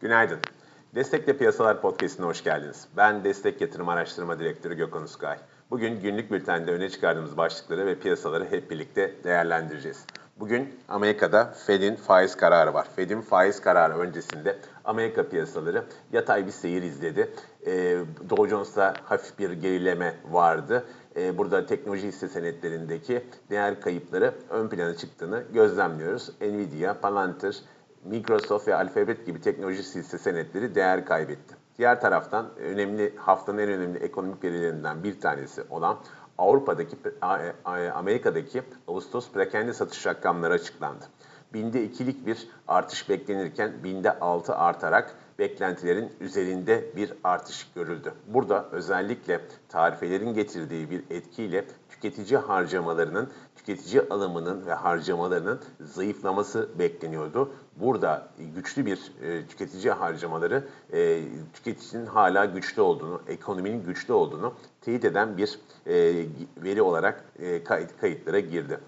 Günaydın. Destekle Piyasalar Podcast'ine hoş geldiniz. Ben Destek Yatırım Araştırma Direktörü Gökhan Uskay. Bugün günlük bültende öne çıkardığımız başlıkları ve piyasaları hep birlikte değerlendireceğiz. Bugün Amerika'da Fed'in faiz kararı var. Fed'in faiz kararı öncesinde Amerika piyasaları yatay bir seyir izledi. Ee, Dow Jones'ta hafif bir gerileme vardı. Ee, burada teknoloji hisse senetlerindeki değer kayıpları ön plana çıktığını gözlemliyoruz. Nvidia, Palantir, Microsoft ve Alphabet gibi teknoloji hisse senetleri değer kaybetti. Diğer taraftan önemli haftanın en önemli ekonomik verilerinden bir tanesi olan Avrupa'daki Amerika'daki Ağustos perakende satış rakamları açıklandı. Binde ikilik bir artış beklenirken binde altı artarak beklentilerin üzerinde bir artış görüldü. Burada özellikle tarifelerin getirdiği bir etkiyle tüketici harcamalarının, tüketici alımının ve harcamalarının zayıflaması bekleniyordu. Burada güçlü bir e, tüketici harcamaları e, tüketicinin hala güçlü olduğunu, ekonominin güçlü olduğunu teyit eden bir e, veri olarak e, kayıt, kayıtlara girdi.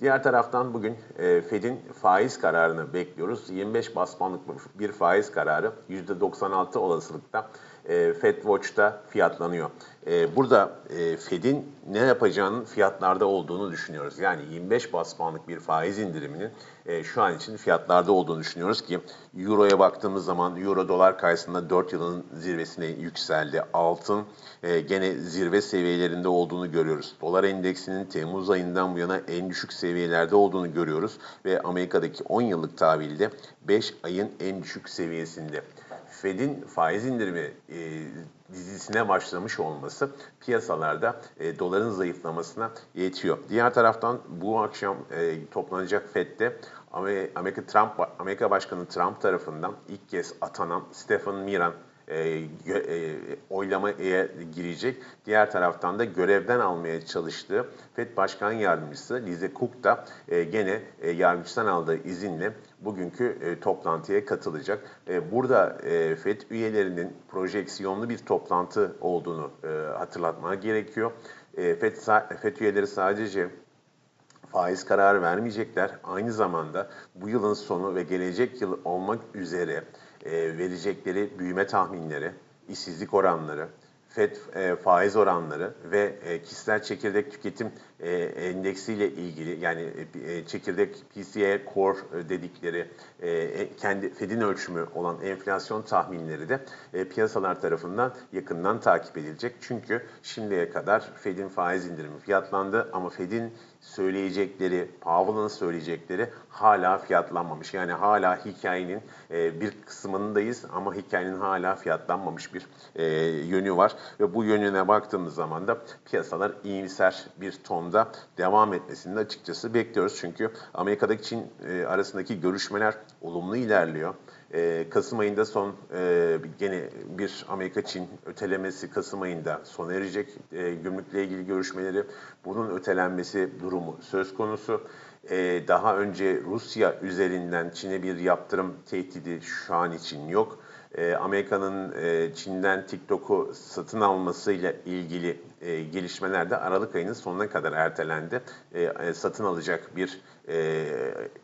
Diğer taraftan bugün e, Fed'in faiz kararını bekliyoruz. 25 bas puanlık bir faiz kararı %96 olasılıkta e, Fed Watch'ta fiyatlanıyor. E, burada e, Fed'in ne yapacağının fiyatlarda olduğunu düşünüyoruz. Yani 25 bas puanlık bir faiz indiriminin e, şu an için fiyatlarda olduğunu düşünüyoruz ki Euro'ya baktığımız zaman Euro dolar karşısında 4 yılın zirvesine yükseldi. Altın e, gene zirve seviyelerinde olduğunu görüyoruz. Dolar endeksinin Temmuz ayından bu yana en düşük seviyelerde olduğunu görüyoruz ve Amerika'daki 10 yıllık tahvilde 5 ayın en düşük seviyesinde. Fed'in faiz indirimi e, dizisine başlamış olması piyasalarda e, doların zayıflamasına yetiyor. Diğer taraftan bu akşam e, toplanacak Fed'de Amerika Trump Amerika Başkanı Trump tarafından ilk kez atanan Stephen Miran e, e, oylamaya girecek. Diğer taraftan da görevden almaya çalıştığı FED Başkan Yardımcısı Lize Cook da e, gene e, yargıçtan aldığı izinle bugünkü e, toplantıya katılacak. E, burada e, FED üyelerinin projeksiyonlu bir toplantı olduğunu e, hatırlatmaya gerekiyor. E, FED, FED üyeleri sadece faiz kararı vermeyecekler. Aynı zamanda bu yılın sonu ve gelecek yıl olmak üzere e, verecekleri büyüme tahminleri, işsizlik oranları, FED e, faiz oranları ve e, kişisel çekirdek tüketim e, endeksiyle ilgili yani çekirdek PCE core dedikleri kendi Fed'in ölçümü olan enflasyon tahminleri de piyasalar tarafından yakından takip edilecek. Çünkü şimdiye kadar Fed'in faiz indirimi fiyatlandı ama Fed'in söyleyecekleri, Powell'ın söyleyecekleri hala fiyatlanmamış. Yani hala hikayenin e, bir kısmındayız ama hikayenin hala fiyatlanmamış bir e, yönü var. Ve bu yönüne baktığımız zaman da piyasalar iyimser bir tonda devam etmesini açıkçası bekliyoruz. Çünkü Amerika'daki Çin e, arasındaki görüşmeler olumlu ilerliyor. E, Kasım ayında son e, gene bir Amerika-Çin ötelemesi Kasım ayında sona erecek. E, gümrükle ilgili görüşmeleri bunun ötelenmesi durumu söz konusu. E, daha önce Rusya üzerinden Çin'e bir yaptırım tehdidi şu an için yok. E, Amerika'nın e, Çin'den TikTok'u satın almasıyla ilgili e, gelişmeler de Aralık ayının sonuna kadar ertelendi. E, satın alacak bir e,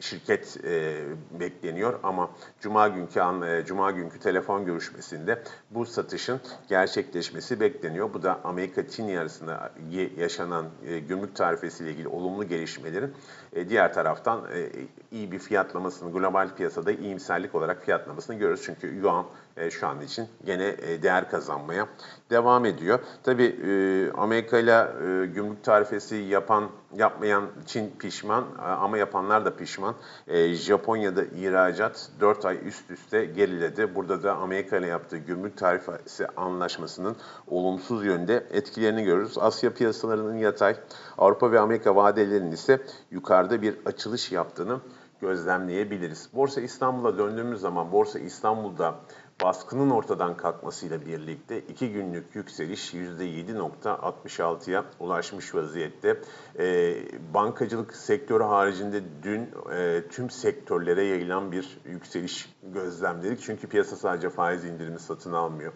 şirket e, bekleniyor ama Cuma günkü an, e, Cuma günkü telefon görüşmesinde bu satışın gerçekleşmesi bekleniyor. Bu da Amerika-Çin arasında yaşanan e, gümrük tarifesiyle ilgili olumlu gelişmelerin e, diğer taraftan e, iyi bir fiyatlamasını, global piyasada iyimserlik olarak fiyatlamasını görüyoruz. Çünkü yuan e, şu an için gene e, değer kazanmaya devam ediyor. Tabii e, Amerika ile e, gümrük tarifesi yapan yapmayan Çin pişman e, ama yapanlar da pişman. E, Japonya'da ihracat 4 ay üst üste geriledi. Burada da Amerika ile yaptığı gümrük tarifesi anlaşmasının olumsuz yönde etkilerini görürüz. Asya piyasalarının yatay, Avrupa ve Amerika vadelerinin ise yukarıda bir açılış yaptığını gözlemleyebiliriz. Borsa İstanbul'a döndüğümüz zaman Borsa İstanbul'da baskının ortadan kalkmasıyla birlikte iki günlük yükseliş %7.66'ya ulaşmış vaziyette. E, bankacılık sektörü haricinde dün e, tüm sektörlere yayılan bir yükseliş gözlemledik. Çünkü piyasa sadece faiz indirimi satın almıyor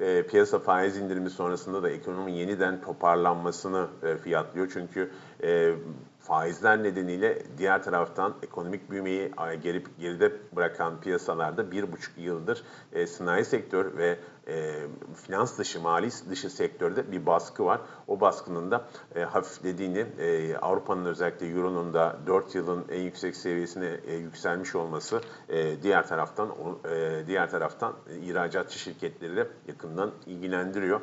e, piyasa faiz indirimi sonrasında da ekonominin yeniden toparlanmasını e, fiyatlıyor. Çünkü e, faizler nedeniyle diğer taraftan ekonomik büyümeyi geri, geride bırakan piyasalarda bir buçuk yıldır e, sanayi sektör ve e, finans dışı, mali dışı sektörde bir baskı var. O baskının da e, hafiflediğini, e, Avrupa'nın özellikle Euro'nun da 4 yılın en yüksek seviyesine e, yükselmiş olması e, diğer taraftan e, diğer taraftan ihracatçı şirketleri de yakından ilgilendiriyor.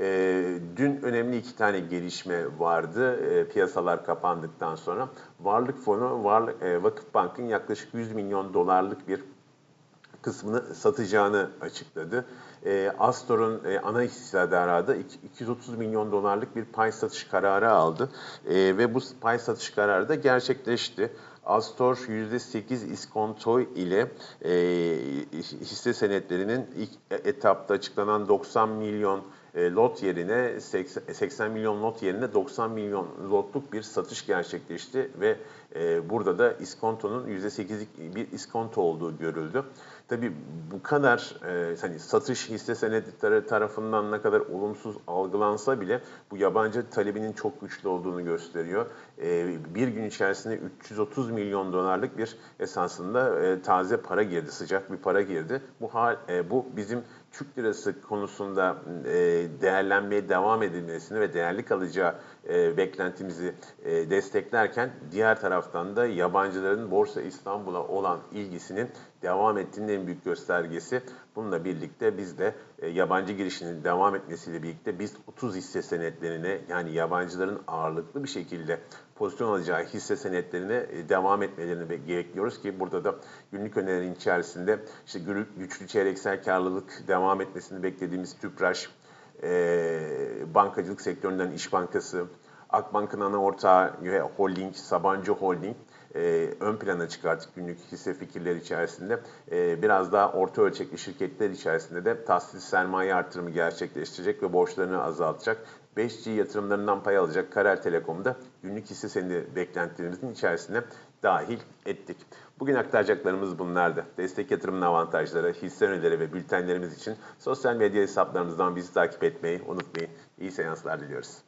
E, dün önemli iki tane gelişme vardı e, piyasalar kapandıktan sonra. Varlık fonu, Varlık, e, Vakıf Bank'ın yaklaşık 100 milyon dolarlık bir kısmını satacağını açıkladı. E, Astor'un e, ana hissedarı da 230 milyon dolarlık bir pay satış kararı aldı. E, ve bu pay satış kararı da gerçekleşti. Astor %8 iskonto ile e, hisse senetlerinin ilk etapta açıklanan 90 milyon e, lot yerine 80, milyon lot yerine 90 milyon lotluk bir satış gerçekleşti ve e, burada da iskontonun %8'lik bir iskonto olduğu görüldü. Tabii bu kadar e, hani satış hisse senetleri tarafından ne kadar olumsuz algılansa bile bu yabancı talebinin çok güçlü olduğunu gösteriyor. Bir gün içerisinde 330 milyon dolarlık bir esasında taze para girdi, sıcak bir para girdi. Bu hal, bu bizim Türk lirası konusunda e, değerlenmeye devam edilmesini ve değerli kalacağı e, beklentimizi e, desteklerken diğer taraftan da yabancıların Borsa İstanbul'a olan ilgisinin devam ettiğinin en büyük göstergesi. Bununla birlikte biz de e, yabancı girişinin devam etmesiyle birlikte biz 30 hisse senetlerine yani yabancıların ağırlıklı bir şekilde pozisyon alacağı hisse senetlerine e, devam etmelerini bekliyoruz ki burada da günlük önerilerin içerisinde işte güçlü çeyreksel karlılık devam etmesini beklediğimiz TÜPRAŞ, e, bankacılık sektöründen İş Bankası, Akbank'ın ana ortağı Holding, Sabancı Holding e, ön plana çıkarttık günlük hisse fikirleri içerisinde. Biraz daha orta ölçekli şirketler içerisinde de tahsis sermaye artırımı gerçekleştirecek ve borçlarını azaltacak. 5G yatırımlarından pay alacak Karar Telekom'da günlük hisse senedi beklentilerimizin içerisine dahil ettik. Bugün aktaracaklarımız bunlardı. Destek yatırımın avantajları, hisse önerileri ve bültenlerimiz için sosyal medya hesaplarımızdan bizi takip etmeyi unutmayın. İyi seanslar diliyoruz.